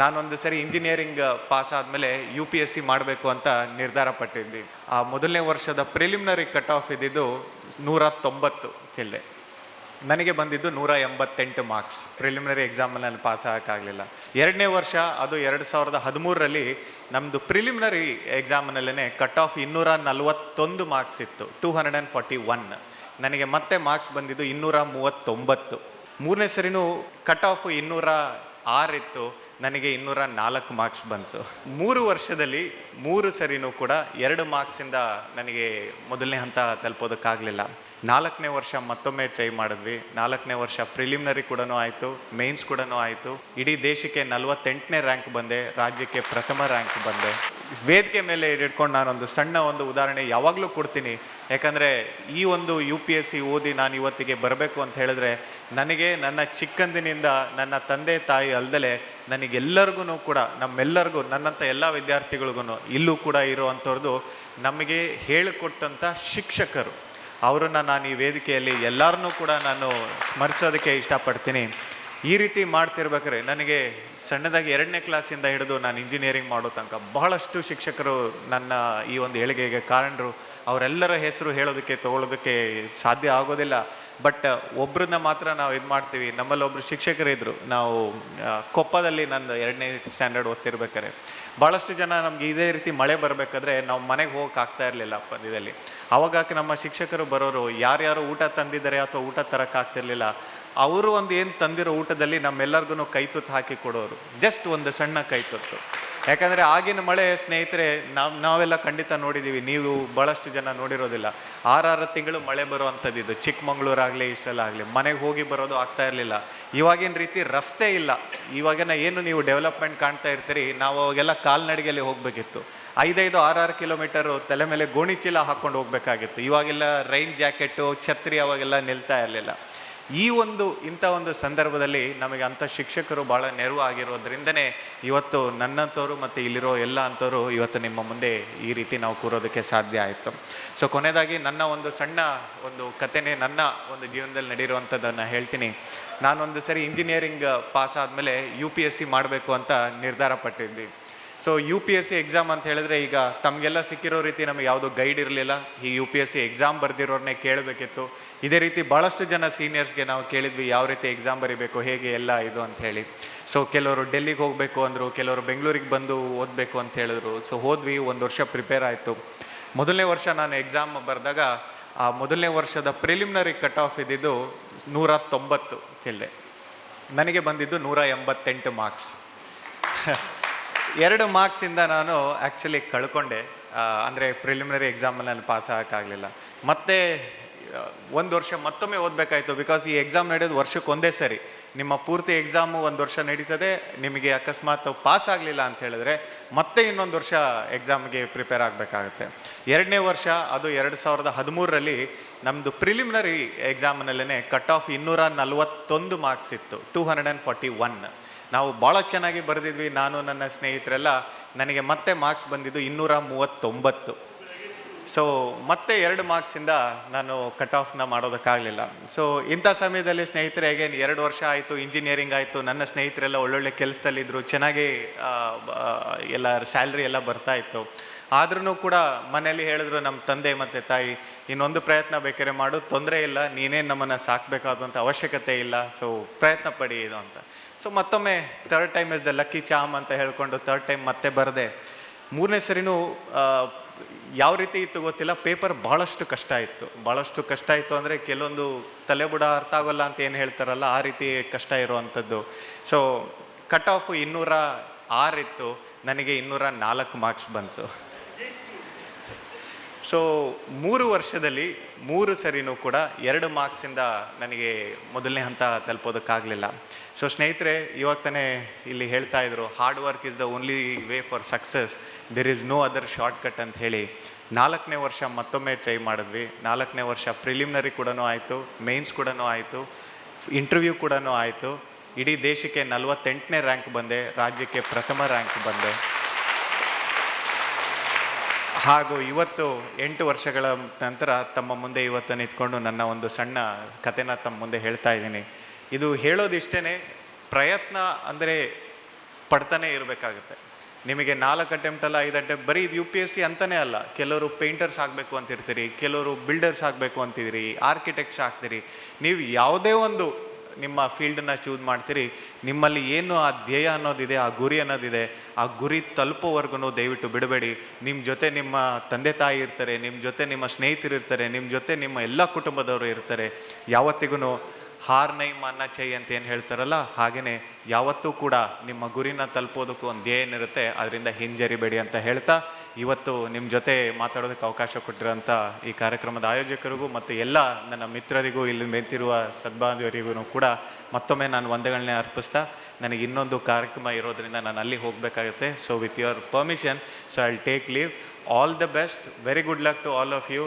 ನಾನೊಂದು ಸರಿ engineering pass ಆದಮೇಲೆ ಯು ಪಿ ಎಸ್ ಸಿ ಮಾಡಬೇಕು ಅಂತ ನಿರ್ಧಾರ ಪಟ್ಟಿದ್ದೆ ಆ ಮೊದಲನೇ ವರ್ಷದ ಪ್ರಿಲಿಮಿನರಿ ಕಟ್ ಆಫ್ ಇದ್ದಿದ್ದು ನೂರ ತೊಂಬತ್ತು ಚಿಲ್ಲೆ. ನನಗೆ ಬಂದಿದ್ದು ನೂರ ಎಂಬತ್ತೆಂಟು ಮಾರ್ಕ್ಸ್ ಪ್ರಿಲಿಮಿನರಿ ಎಕ್ಸಾಮಲ್ಲಿ ನಾನು ಪಾಸ್ ಆಗೋಕ್ಕಾಗಲಿಲ್ಲ. ಎರಡನೇ ವರ್ಷ, ಅದು ಎರಡು ಸಾವಿರದ ಹದಿಮೂರರಲ್ಲಿ ನಮ್ಮದು ಪ್ರಿಲಿಮಿನರಿ ಎಕ್ಸಾಮ್ನಲ್ಲೇ ಕಟ್ ಆಫ್ ಇನ್ನೂರ ನಲವತ್ತೊಂದು ಮಾರ್ಕ್ಸ್ ಇತ್ತು two hundred and forty one ನನಗೆ ಮತ್ತೆ ಮಾರ್ಕ್ಸ್ ಬಂದಿದ್ದು ಇನ್ನೂರ ಮೂವತ್ತೊಂಬತ್ತು ಮೂರನೇ ಸರಿನೂ ಕಟ್ ಆಫ್ ಇನ್ನೂರ ಆರಿತ್ತು ನನಗೆ ಇನ್ನೂರ ನಾಲ್ಕು ಮಾರ್ಕ್ಸ್ ಬಂತು. ಮೂರು ವರ್ಷದಲ್ಲಿ ಮೂರು ಸರಿನೂ ಕೂಡ ಎರಡು ಮಾರ್ಕ್ಸಿಂದ ನನಗೆ ಮೊದಲನೇ ಹಂತ ತಲುಪೋದಕ್ಕಾಗಲಿಲ್ಲ. ನಾಲ್ಕನೇ ವರ್ಷ ಮತ್ತೊಮ್ಮೆ ಟ್ರೈ ಮಾಡಿದ್ವಿ. ನಾಲ್ಕನೇ ವರ್ಷ ಪ್ರಿಲಿಮಿನರಿ ಕೂಡ ಆಯಿತು, ಮೇನ್ಸ್ ಕೂಡ ಆಯಿತು. ಇಡೀ ದೇಶಕ್ಕೆ ನಲವತ್ತೆಂಟನೇ ರ್ಯಾಂಕ್ ಬಂದೆ, ರಾಜ್ಯಕ್ಕೆ ಪ್ರಥಮ ರ್ಯಾಂಕ್ ಬಂದೆ. ವೇದಿಕೆ ಮೇಲೆ ಇಟ್ಕೊಂಡು ನಾನೊಂದು ಸಣ್ಣ ಒಂದು ಉದಾಹರಣೆ ಯಾವಾಗಲೂ ಕೊಡ್ತೀನಿ. ಯಾಕಂದರೆ ಈ ಒಂದು ಯು ಪಿ ಎಸ್ ಸಿ ಓದಿ ನಾನು ಇವತ್ತಿಗೆ ಬರಬೇಕು ಅಂತ ಹೇಳಿದ್ರೆ ನನಗೆ ನನ್ನ ಚಿಕ್ಕಂದಿನಿಂದ ನನ್ನ ತಂದೆ ತಾಯಿ ಅಲ್ದಲೆ ನನಗೆಲ್ಲರಿಗೂ ಕೂಡ, ನಮ್ಮೆಲ್ಲರಿಗೂ, ನನ್ನಂಥ ಎಲ್ಲ ವಿದ್ಯಾರ್ಥಿಗಳಿಗೂ ಇಲ್ಲೂ ಕೂಡ ಇರುವಂಥವ್ರದ್ದು ನಮಗೆ ಹೇಳಿಕೊಟ್ಟಂಥ ಶಿಕ್ಷಕರು. ಅವರನ್ನು ನಾನು ಈ ವೇದಿಕೆಯಲ್ಲಿ ಎಲ್ಲರನ್ನೂ ಕೂಡ ನಾನು ಸ್ಮರಿಸೋದಕ್ಕೆ ಇಷ್ಟಪಡ್ತೀನಿ. ಈ ರೀತಿ ಮಾಡ್ತಿರ್ಬೇಕಾದ್ರೆ ನನಗೆ ಸಣ್ಣದಾಗಿ ಎರಡನೇ ಕ್ಲಾಸಿಂದ ಹಿಡಿದು ನಾನು ಇಂಜಿನಿಯರಿಂಗ್ ಮಾಡೋ ತನಕ ಬಹಳಷ್ಟು ಶಿಕ್ಷಕರು ನನ್ನ ಈ ಒಂದು ಏಳಿಗೆಗೆ ಕಾರಣರು. ಅವರೆಲ್ಲರ ಹೆಸರು ಹೇಳೋದಕ್ಕೆ, ತಗೊಳ್ಳೋದಕ್ಕೆ ಸಾಧ್ಯ ಆಗೋದಿಲ್ಲ. ಬಟ್ ಒಬ್ರನ್ನ ಮಾತ್ರ ನಾವು ಇದು ಮಾಡ್ತೀವಿ. ನಮ್ಮಲ್ಲಿ ಒಬ್ಬರು ಶಿಕ್ಷಕರಿದ್ದರು ನಾವು ಕೊಪ್ಪದಲ್ಲಿ ನಂದು ಎರಡನೇ ಸ್ಟ್ಯಾಂಡರ್ಡ್ ಓದ್ತಿರ್ಬೇಕಾರೆ ಭಾಳಷ್ಟು ಜನ ನಮಗೆ ಇದೇ ರೀತಿ ಮಳೆ ಬರಬೇಕಾದ್ರೆ ನಾವು ಮನೆಗೆ ಹೋಗಕ್ಕೆ ಆಗ್ತಾ ಇರಲಿಲ್ಲ ಪಂದ್ಯದಲ್ಲಿ. ಅವಾಗ ನಮ್ಮ ಶಿಕ್ಷಕರು ಬರೋರು ಯಾರ್ಯಾರು ಊಟ ತಂದಿದ್ದಾರೆ ಅಥವಾ ಊಟ ತರೋಕ್ಕಾಗ್ತಿರ್ಲಿಲ್ಲ ಅವರು ಒಂದು ಏನು ತಂದಿರೋ ಊಟದಲ್ಲಿ ನಮ್ಮೆಲ್ಲರಿಗೂ ಕೈ ತುತ್ತು ಹಾಕಿ ಕೊಡೋರು. ಜಸ್ಟ್ ಒಂದು ಸಣ್ಣ ಕೈ ತುತ್ತು. ಯಾಕಂದರೆ ಆಗಿನ ಮಳೆ ಸ್ನೇಹಿತರೆ, ನಾವು, ನಾವೆಲ್ಲ ಖಂಡಿತ ನೋಡಿದ್ದೀವಿ ನೀವು ಭಾಳಷ್ಟು ಜನ ನೋಡಿರೋದಿಲ್ಲ. ಆರಾರು ತಿಂಗಳು ಮಳೆ ಬರುವಂಥದ್ದಿದ್ದು ಚಿಕ್ಕಮಂಗ್ಳೂರಾಗಲಿ, ಇಷ್ಟೆಲ್ಲ ಆಗಲಿ, ಮನೆಗೆ ಹೋಗಿ ಬರೋದು ಆಗ್ತಾ ಇರಲಿಲ್ಲ. ಇವಾಗಿನ ರೀತಿ ರಸ್ತೆ ಇಲ್ಲ. ಇವಾಗಿನ ಏನು ನೀವು ಡೆವಲಪ್ಮೆಂಟ್ ಕಾಣ್ತಾ ಇರ್ತೀರಿ, ನಾವು ಅವಾಗೆಲ್ಲ ಕಾಲ್ನಡಿಗೆಯಲ್ಲಿ ಹೋಗಬೇಕಿತ್ತು. ಐದೈದು, ಆರಾರು ಕಿಲೋಮೀಟರು ತಲೆ ಮೇಲೆ ಗೋಣಿಚೀಲ ಹಾಕ್ಕೊಂಡು ಹೋಗಬೇಕಾಗಿತ್ತು. ಇವಾಗೆಲ್ಲ ರೈನ್ ಜಾಕೆಟು ಛತ್ರಿ ಅವಾಗೆಲ್ಲ ನಿಲ್ತಾ ಇರಲಿಲ್ಲ. ಈ ಒಂದು ಇಂಥ ಒಂದು ಸಂದರ್ಭದಲ್ಲಿ ನಮಗೆ ಅಂಥ ಶಿಕ್ಷಕರು ಭಾಳ ನೆರವು ಆಗಿರೋದ್ರಿಂದನೇ ಇವತ್ತು ನನ್ನಂಥವ್ರು ಮತ್ತು ಇಲ್ಲಿರೋ ಎಲ್ಲ ಅಂಥವ್ರು ಇವತ್ತು ನಿಮ್ಮ ಮುಂದೆ ಈ ರೀತಿ ನಾವು ಕೂರೋದಕ್ಕೆ ಸಾಧ್ಯ ಆಯಿತು. ಸೊ, ಕೊನೆಯದಾಗಿ ನನ್ನ ಒಂದು ಸಣ್ಣ ಒಂದು ಕಥೆನೇ ನನ್ನ ಒಂದು ಜೀವನದಲ್ಲಿ ನಡೆಯುವಂಥದ್ದನ್ನು ಹೇಳ್ತೀನಿ. ನಾನೊಂದು ಸರಿ ಇಂಜಿನಿಯರಿಂಗ್ ಪಾಸ್ ಆದಮೇಲೆ ಯು ಪಿ ಎಸ್ ಸಿ ಮಾಡಬೇಕು ಅಂತ ನಿರ್ಧಾರ ಪಟ್ಟಿದ್ವಿ so U P S C exam ಅಂತ ಹೇಳಿದ್ರೆ ಈಗ ತಮಗೆಲ್ಲ ಸಿಕ್ಕಿರೋ ರೀತಿ ನಮಗೆ ಯಾವುದು ಗೈಡ್ ಇರಲಿಲ್ಲ. ಈ U P S C exam ಬರೆದಿರೋರನ್ನೇ ಕೇಳಬೇಕಿತ್ತು. ಇದೇ ರೀತಿ ಭಾಳಷ್ಟು ಜನ ಸೀನಿಯರ್ಸ್ಗೆ ನಾವು ಕೇಳಿದ್ವಿ ಯಾವ ರೀತಿ ಎಕ್ಸಾಮ್ ಬರೀಬೇಕು, ಹೇಗೆ ಎಲ್ಲ ಇದು ಅಂತ ಹೇಳಿ. ಸೊ ಕೆಲವರು ಡೆಲ್ಲಿಗೆ ಹೋಗಬೇಕು ಅಂದರು, ಕೆಲವರು ಬೆಂಗಳೂರಿಗೆ ಬಂದು ಓದಬೇಕು ಅಂತ ಹೇಳಿದ್ರು. ಸೊ ಹೋದ್ವಿ, ಒಂದು ವರ್ಷ ಪ್ರಿಪೇರ್ ಆಯಿತು. ಮೊದಲನೇ ವರ್ಷ ನಾನು ಎಕ್ಸಾಮ್ ಬರೆದಾಗ, ಆ ಮೊದಲನೇ ವರ್ಷದ ಪ್ರಿಲಿಮಿನರಿ ಕಟ್ ಆಫ್ ಇದ್ದಿದ್ದು ನೂರ ತೊಂಬತ್ತು ಚಿಲ್ಲೆ. ನನಗೆ ಬಂದಿದ್ದು ನೂರ ಎಂಬತ್ತೆಂಟು ಮಾರ್ಕ್ಸ್ ಎರಡು ಮಾರ್ಕ್ಸಿಂದ ನಾನು ಆ್ಯಕ್ಚುಲಿ ಕಳ್ಕೊಂಡೆ. ಅಂದರೆ ಪ್ರಿಲಿಮಿನರಿ ಎಕ್ಸಾಮಲ್ಲಿ ನಾನು ಪಾಸ್ ಆಗೋಕ್ಕಾಗಲಿಲ್ಲ. ಮತ್ತೆ ಒಂದು ವರ್ಷ ಮತ್ತೊಮ್ಮೆ ಓದಬೇಕಾಯ್ತು ಬಿಕಾಸ್ ಈ ಎಕ್ಸಾಮ್ ನಡೆಯೋದು ವರ್ಷಕ್ಕೆ ಒಂದೇ ಸರಿ. ನಿಮ್ಮ ಪೂರ್ತಿ ಎಕ್ಸಾಮು ಒಂದು ವರ್ಷ ನಡೀತದೆ, ನಿಮಗೆ ಅಕಸ್ಮಾತ್ ಪಾಸ್ ಆಗಲಿಲ್ಲ ಅಂತ ಹೇಳಿದ್ರೆ ಮತ್ತೆ ಇನ್ನೊಂದು ವರ್ಷ ಎಕ್ಸಾಮ್ಗೆ ಪ್ರಿಪೇರ್ ಆಗಬೇಕಾಗುತ್ತೆ. ಎರಡನೇ ವರ್ಷ, ಅದು ಎರಡು ಸಾವಿರದ ಹದಿಮೂರರಲ್ಲಿ ನಮ್ಮದು ಪ್ರಿಲಿಮಿನರಿ ಎಕ್ಸಾಮ್ನಲ್ಲೇ ಕಟ್ ಆಫ್ ಇನ್ನೂರ ನಲವತ್ತೊಂದು ಮಾರ್ಕ್ಸ್ ಇತ್ತು two hundred and forty one ನಾವು ಭಾಳ ಚೆನ್ನಾಗಿ ಬರೆದಿದ್ವಿ, ನಾನು, ನನ್ನ ಸ್ನೇಹಿತರೆಲ್ಲ. ನನಗೆ ಮತ್ತೆ ಮಾರ್ಕ್ಸ್ ಬಂದಿದ್ದು ಇನ್ನೂರ ಮೂವತ್ತೊಂಬತ್ತು ಸೊ ಮತ್ತೆ ಎರಡು ಮಾರ್ಕ್ಸಿಂದ ನಾನು ಕಟ್ ಆಫ್ನ ಮಾಡೋದಕ್ಕಾಗಲಿಲ್ಲ. ಸೊ ಇಂಥ ಸಮಯದಲ್ಲಿ ಸ್ನೇಹಿತರೆ, ಹೇಗೆ ಎರಡು ವರ್ಷ ಆಯಿತು ಇಂಜಿನಿಯರಿಂಗ್ ಆಯಿತು, ನನ್ನ ಸ್ನೇಹಿತರೆಲ್ಲ ಒಳ್ಳೊಳ್ಳೆ ಕೆಲಸದಲ್ಲಿದ್ದರು ಚೆನ್ನಾಗಿ ಎಲ್ಲ ಸ್ಯಾಲ್ರಿ ಎಲ್ಲ ಬರ್ತಾ ಇತ್ತು. ಆದ್ರೂ ಕೂಡ ಮನೇಲಿ ಹೇಳಿದ್ರು ನಮ್ಮ ತಂದೆ ಮತ್ತು ತಾಯಿ, ಇನ್ನೊಂದು ಪ್ರಯತ್ನ ಬೇಕಾದ್ರೆ ಮಾಡು, ತೊಂದರೆ ಇಲ್ಲ, ನೀನೇ ನಮ್ಮನ್ನು ಸಾಕಬೇಕಾದಂಥ ಅವಶ್ಯಕತೆ ಇಲ್ಲ ಸೊ ಪ್ರಯತ್ನ ಪಡಿ ಇದು ಅಂತ. ಸೊ ಮತ್ತೊಮ್ಮೆ third time is the lucky charm ಅಂತ ಹೇಳ್ಕೊಂಡು ಥರ್ಡ್ ಟೈಮ್ ಮತ್ತೆ ಬರದೆ. ಮೂರನೇ ಸರಿನೂ ಯಾವ ರೀತಿ ಇತ್ತು ಗೊತ್ತಿಲ್ಲ ಪೇಪರ್ ಭಾಳಷ್ಟು ಕಷ್ಟ ಇತ್ತು. ಭಾಳಷ್ಟು ಕಷ್ಟ ಇತ್ತು ಅಂದರೆ ಕೆಲವೊಂದು ತಲೆಬುಡ ಅರ್ಥ ಆಗೋಲ್ಲ ಅಂತ ಏನು ಹೇಳ್ತಾರಲ್ಲ, ಆ ರೀತಿ ಕಷ್ಟ ಇರುವಂಥದ್ದು. ಸೊ ಕಟ್ ಆಫ್ ಇನ್ನೂರ ಆರಿತ್ತು ನನಗೆ ಇನ್ನೂರ ನಾಲ್ಕು ಮಾರ್ಕ್ಸ್ ಬಂತು. ಸೊ ಮೂರು ವರ್ಷದಲ್ಲಿ ಮೂರು ಸರಿನೂ ಕೂಡ ಎರಡು ಮಾರ್ಕ್ಸಿಂದ ನನಗೆ ಮೊದಲನೇ ಹಂತ ತಲುಪೋದಕ್ಕಾಗಲಿಲ್ಲ. ಸೊ ಸ್ನೇಹಿತರೆ, ಇವಾಗ ತಾನೇ ಇಲ್ಲಿ ಹೇಳ್ತಾ ಇದ್ರು hard work is the only way for success there is no other short cut ಅಂತ ಹೇಳಿ. ನಾಲ್ಕನೇ ವರ್ಷ ಮತ್ತೊಮ್ಮೆ ಟ್ರೈ ಮಾಡಿದ್ವಿ. ನಾಲ್ಕನೇ ವರ್ಷ ಪ್ರಿಲಿಮಿನರಿ ಕೂಡ ಆಯಿತು ಮೇನ್ಸ್ ಕೂಡ ಆಯಿತು ಇಂಟರ್ವ್ಯೂ ಕೂಡ ಆಯಿತು. ಇಡೀ ದೇಶಕ್ಕೆ ನಲವತ್ತೆಂಟನೇ ರ್ಯಾಂಕ್ ಬಂದೆ, ರಾಜ್ಯಕ್ಕೆ ಪ್ರಥಮ ರ್ಯಾಂಕ್ ಬಂದೆ. ಹಾಗೂ ಇವತ್ತು ಎಂಟು ವರ್ಷಗಳ ನಂತರ ತಮ್ಮ ಮುಂದೆ ಇವತ್ತು ನಿಂತ್ಕೊಂಡು ನನ್ನ ಒಂದು ಸಣ್ಣ ಕಥೆನ ತಮ್ಮ ಮುಂದೆ ಹೇಳ್ತಾ ಇದ್ದೀನಿ. ಇದು ಹೇಳೋದಿಷ್ಟೇ ಪ್ರಯತ್ನ ಅಂದರೆ ಪಡ್ತಾನೆ ಇರಬೇಕಾಗುತ್ತೆ. ನಿಮಗೆ ನಾಲ್ಕು ಅಟೆಂಪ್ಟ್ ಅಲ್ಲ, ಐದು ಅಟೆಂಪ್ಟ್ ಬರೀ ಇದು ಯು ಪಿ ಎಸ್ ಸಿ ಅಂತಲೇ ಅಲ್ಲ. ಕೆಲವರು ಪೇಂಟರ್ಸ್ ಆಗಬೇಕು ಅಂತಿರ್ತೀರಿ, ಕೆಲವರು ಬಿಲ್ಡರ್ಸ್ ಆಗಬೇಕು ಅಂತಿದ್ದೀರಿ ಆರ್ಕಿಟೆಕ್ಟ್ಸ್ ಆಗ್ತೀರಿ. ನೀವು ಯಾವುದೇ ಒಂದು ನಿಮ್ಮ ಫೀಲ್ಡನ್ನ ಚೂಸ್ ಮಾಡ್ತೀರಿ. ನಿಮ್ಮಲ್ಲಿ ಏನು ಆ ಧ್ಯೇಯ ಅನ್ನೋದಿದೆ, ಆ ಗುರಿ ಅನ್ನೋದಿದೆ, ಆ ಗುರಿ ತಲುಪೋವರೆಗೂ ದಯವಿಟ್ಟು ಬಿಡಬೇಡಿ. ನಿಮ್ಮ ಜೊತೆ ನಿಮ್ಮ ತಂದೆ ತಾಯಿ ಇರ್ತಾರೆ ನಿಮ್ಮ ಜೊತೆ ನಿಮ್ಮ ಸ್ನೇಹಿತರು ಇರ್ತಾರೆ ನಿಮ್ಮ ಜೊತೆ ನಿಮ್ಮ ಎಲ್ಲ ಕುಟುಂಬದವರು ಇರ್ತಾರೆ. ಯಾವತ್ತಿಗೂ ಹಾರ್ ನೈ ಮಾನ್ನ ಚೈ ಅಂತ ಏನು ಹೇಳ್ತಾರಲ್ಲ ಹಾಗೆಯೇ ಯಾವತ್ತೂ ಕೂಡ ನಿಮ್ಮ ಗುರಿನ ತಲುಪೋದಕ್ಕೂ ಒಂದು ಏನಿರುತ್ತೆ ಅದರಿಂದ ಹಿಂಜರಿಬೇಡಿ ಅಂತ ಹೇಳ್ತಾ ಇವತ್ತು ನಿಮ್ಮ ಜೊತೆ ಮಾತಾಡೋದಕ್ಕೆ ಅವಕಾಶ ಕೊಟ್ಟಿರೋಂಥ ಈ ಕಾರ್ಯಕ್ರಮದ ಆಯೋಜಕರಿಗೂ ಮತ್ತು ಎಲ್ಲ ನನ್ನ ಮಿತ್ರರಿಗೂ, ಇಲ್ಲಿ ನಿಂತಿರುವ ಸದ್ಬಾಂಧವರಿಗೂ ಕೂಡ ಮತ್ತೊಮ್ಮೆ ನಾನು ವಂದಗಳನ್ನೇ ಅರ್ಪಿಸ್ತಾ, ನನಗೆ ಇನ್ನೊಂದು ಕಾರ್ಯಕ್ರಮ ಇರೋದರಿಂದ ನಾನು ಅಲ್ಲಿ ಹೋಗಬೇಕಾಗುತ್ತೆ. So with your permission so I take leave all the best very good luck to all of you